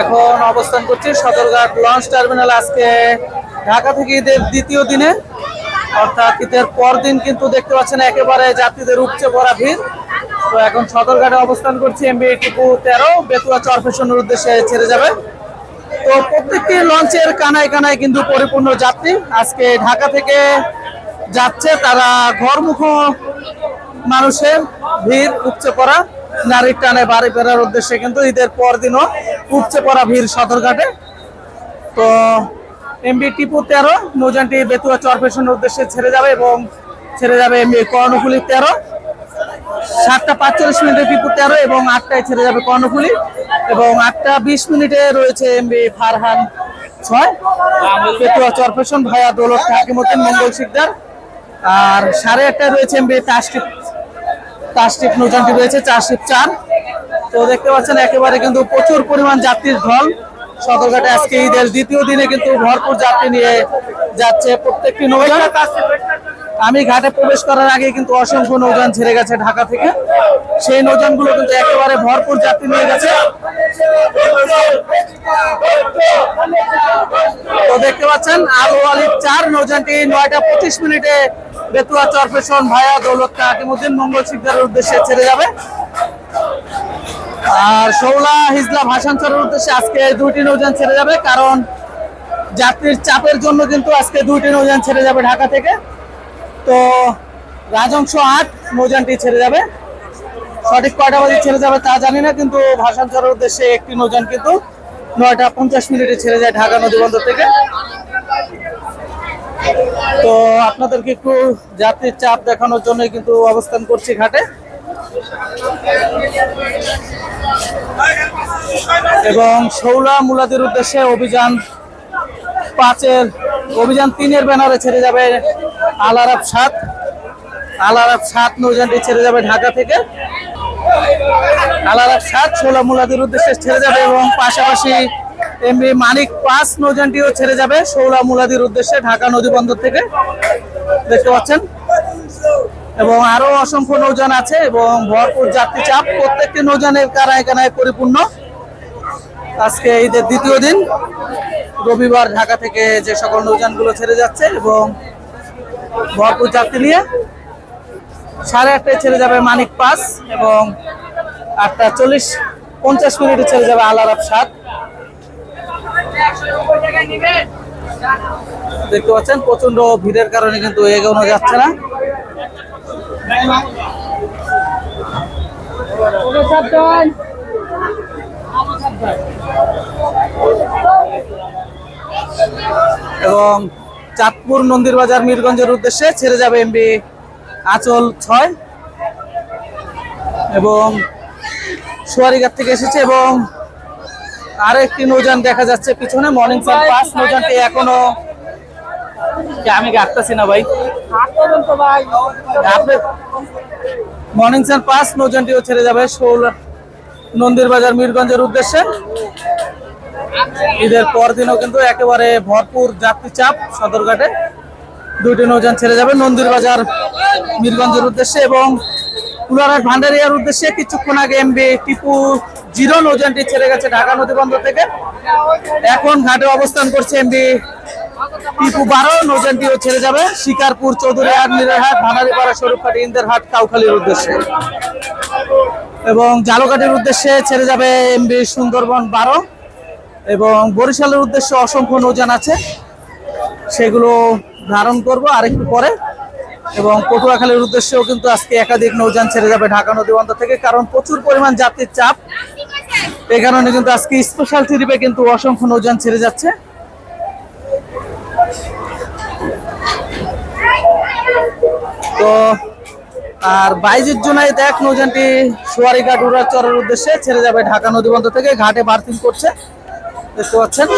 এখন অবস্থান করছি সদরঘাট লঞ্চ টার্মিনাল আজকে ঢাকা থেকে ঈদের দ্বিতীয় দিনে। অর্থাৎ ঈদের পর দিন কিন্তু দেখতে পাচ্ছেন একেবারে যাত্রীদের উপচে পড়া ভিড়। তো এখন সদরঘাটে অবস্থান করছি এমবি টিপু তেরো, বেতুয়া চরফেশনের উদ্দেশ্যে ছেড়ে যাবে। তো প্রত্যেকটি লঞ্চের কানায় কানায় কিন্তু পরিপূর্ণ যাত্রী। আজকে ঢাকা থেকে যাচ্ছে তারা ঘরমুখ মানুষের ভিড়, উপচে পড়া। নারীর টানে বাড়ি ফেরার উদ্দেশ্যে কিন্তু ঈদের পর দিনও উপচে পড়া ভিড় সদরঘাটে। তো এমবি টিপু তেরো নৌজানটি বেতুয়া চরপেশনের উদ্দেশ্যে ছেড়ে যাবে এবং ছেড়ে যাবে এমবি কর্ণফুলি তেরো। সাতটা পাঁচচল্লিশ মিনিটে টিপু তেরো এবং আটটায় ছেড়ে যাবে কর্ণফুলি এবং আটটা বিশ মিনিটে রয়েছে এমবি ফারহান ছয়। পেতুয়া চরপেশন ভাইয়া দৌলত হাকিমুদ্দিন, মঙ্গল শিকদার। আর সাড়ে আটটায় রয়েছে এমবি তাস্টিপ তাস্টিপ নৌজানটি রয়েছে চারশিপ চার। তো দেখতে পাচ্ছেন, একেবারে কিন্তু প্রচুর পরিমাণ যাত্রীর ঢল। সদরঘাটে আজকে ঈদের দ্বিতীয় দিনে কিন্তু ভরপুর যাত্রী নিয়ে যাচ্ছে প্রত্যেকটি নৌযান। আমি ঘাটে প্রবেশ করার আগে কিন্তু অসংখ্য নৌযান ছেড়ে গেছে ঢাকা থেকে। সেই নৌযানগুলো কিন্তু একেবারে ভরপুর যাত্রী নিয়ে গেছে। তো দেখতে পাচ্ছেন, আলু আলির চার নৌযানটি নয়টা পঁচিশ মিনিটে বেতুয়া চরপেশন ভায়া দৌলত কাকিমুদ্দিন মঙ্গল শিকদারের উদ্দেশ্যে ছেড়ে যাবে। আর শৌলা হিজলা ভাষান্তরের উদ্দেশ্যে আজকে দুইটি নৌযান ছেড়ে যাবে, কারণ যাত্রীর চাপের জন্য কিন্তু আজকে দুইটি নৌযান ছেড়ে যাবে ঢাকা থেকে। তো রাজংশ আট নৌযানটি ছেড়ে যাবে। সঠিক কয়টা বাজে ছেড়ে যাবে তা জানি না, কিন্তু ভাষান্তরের উদ্দেশ্যে একটি নৌযান কিন্তু নয়টা পঞ্চাশ মিনিটে ছেড়ে যায় ঢাকা নদীবন্দর থেকে। তো আপনাদেরকে একটু যাত্রীর চাপ দেখানোর জন্য কিন্তু অবস্থান করছি ঘাটে। এবং শৌলা মুলাদের উদ্দেশ্যে অভিযান পাঁচের, অভিযান তিনের ব্যানারে ছেড়ে যাবে আলারাপ সাত। আলারাপ সাত নৌযানটি ছেড়ে যাবে ঢাকা থেকে। আলারাপ সাত, শৌলা মুলাদের উদ্দেশ্যে ছেড়ে যাবে এবং পাশাপাশি এমবি মানিক পাঁচ নৌযানটিও ছেড়ে যাবে শৌলা মুলাদির উদ্দেশ্যে ঢাকা নদী বন্দর থেকে। দেখতে পাচ্ছেন? এবং আরও অসংখ্য নৌযান আছে এবং ভরপুর যাত্রী চাপ। প্রত্যেকটি নৌযানের কানায় কানায় পরিপূর্ণ। আজকে ঈদের দ্বিতীয় দিন। রবিবার ঢাকা থেকে যে সকল নৌযানগুলো ছেড়ে যাচ্ছে এবং ভরপুর যাত্রী নিয়ে সাড়ে আটটায় ছেড়ে যাবে মানিক পাস এবং আটটা চল্লিশ পঞ্চাশ মিনিটে ছেড়ে যাবে আলারাপ সাত দেখতে পাচ্ছেন প্রচণ্ড ভিড়ের কারণে কিন্তু এগোনো যাচ্ছে না। এবং চাঁদপুর নন্দীর বাজার মিরগঞ্জের উদ্দেশ্যে ছেড়ে যাবে এমবি আচল ছয়। এবং সোয়ারিঘাট থেকে এসেছে এবং আরও একটি নৌযান দেখা যাচ্ছে পিছনে মর্নিং সান পাস নৌযানটি এখনও আমি গাটতেছি না ভাই? মর্নিং সান পাস নৌযানটিও ছেড়ে যাবে শোল নন্দীর বাজার মিরগঞ্জের উদ্দেশ্যে। ঈদের পর দিনও কিন্তু একেবারে ভরপুর যাত্রী চাপ সদরঘাটে। দুইটি নৌযান ছেড়ে যাবে নন্দীর বাজার মিরগঞ্জের উদ্দেশ্যে এবং কুলারহাট ভান্ডারিয়ার উদ্দেশ্যে কিছুক্ষণ আগে এমবি টিপু জিরো নৌযানটি ছেড়ে গেছে ঢাকা নদী বন্দর থেকে। এখন ঘাটে অবস্থান করছে এমবি টিপু বারো নৌযানটিও ছেড়ে যাবে। শিকারপুর চৌধুরীহাট মিরারহাট ভান্ডারিপাড়া স্বরূপঘাট ইন্দারহাট কাউখালীর উদ্দেশ্যে। এবং জালঘাটের উদ্দেশ্যে ছেড়ে যাবে এমবি সুন্দরবন বারো। এবং বরিশালের উদ্দেশ্যে অসংখ্য নৌযান আছে। সেগুলো ধারণ করব আরেকটু পরে। এবং পটুয়াখালীর উদ্দেশ্যেও কিন্তু আজকে একাধিক নৌযান ছেড়ে যাবে ঢাকা নদী বন্দর থেকে, কারণ প্রচুর পরিমাণ যাত্রীর চাপ। এই কারণে কিন্তু আজকে স্পেশাল ট্রিপে কিন্তু অসংখ্য নৌযান ছেড়ে যাচ্ছে। তো, আর বাইজের জোনাই দেখ, নৌযানটি সোয়ারি সোয়ারিঘাট উড়াচরের উদ্দেশ্যে ছেড়ে যাবে ঢাকা নদী বন্দর থেকে, ঘাটে বার্থিং করছে। দেখতে পাচ্ছেন।